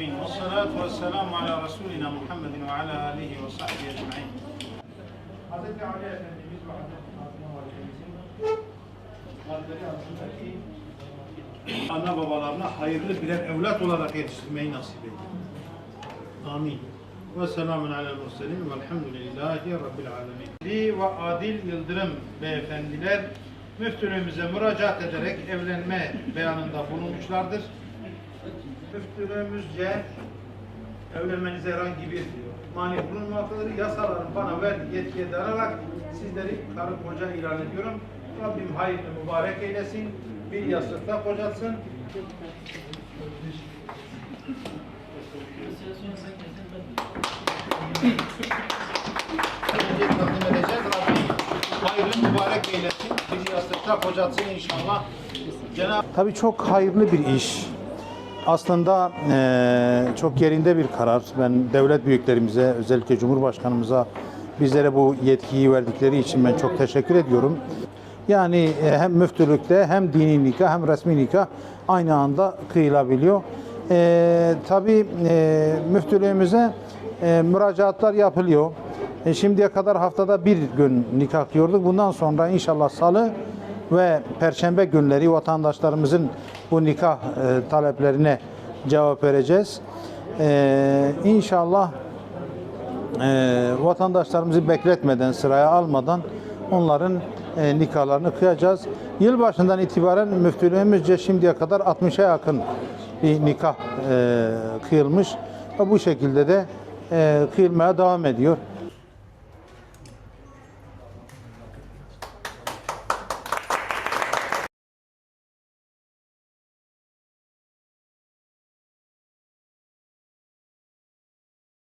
Vessalatu vesselamu ala Resulina Muhammedin ve ala alihi ve sahbihi ecma'in. Hazreti Ali Efendimiz ve Hazreti Fatıma Validemizin maddeleri arasındaki ana babalarına hayırlı birer evlat olarak yetiştirmeyi nasip edin. Amin. Ve selamun ala murselin velhamdülillahi rabbil alemin. Li ve Adil Yıldırım beyefendiler müftülüğümüze müracaat ederek evlenme beyanında bulunmuşlardır. Müftülüğümüzce evlenmenize herhangi bir mani bulunmaktadır. Yasaların bana verdiği yetkiye dayanarak sizleri karı koca ilan ediyorum. Rabbim hayırlı mübarek eylesin. Bir yastıkta kocatsın. Önce takdim edeceğiz. Rabbim hayırlı mübarek eylesin. Bir yastıkta kocatsın inşallah. Cenab-ı Tabii çok hayırlı bir iş. Aslında eee, çok yerinde bir karar. Ben devlet büyüklerimize, özellikle Cumhurbaşkanımıza bizlere bu yetkiyi verdikleri için ben çok teşekkür ediyorum. Yani e, hem müftülükte hem dini nikah hem resmi nikah aynı anda kıyılabiliyor. Eee tabii eee müftülüğümüze eee, müracaatlar yapılıyor. E, şimdiye kadar haftada bir gün nikah kıyorduk. Bundan sonra inşallah salı ve perşembe günleri vatandaşlarımızın bu nikah e, taleplerine cevap vereceğiz. E, inşallah e, vatandaşlarımızı bekletmeden, sıraya almadan onların e, nikahlarını kıyacağız. Yılbaşından itibaren müftülüğümüzce şimdiye kadar 60'a yakın bir nikah e, kıyılmış ve bu şekilde de e, kıyılmaya devam ediyor.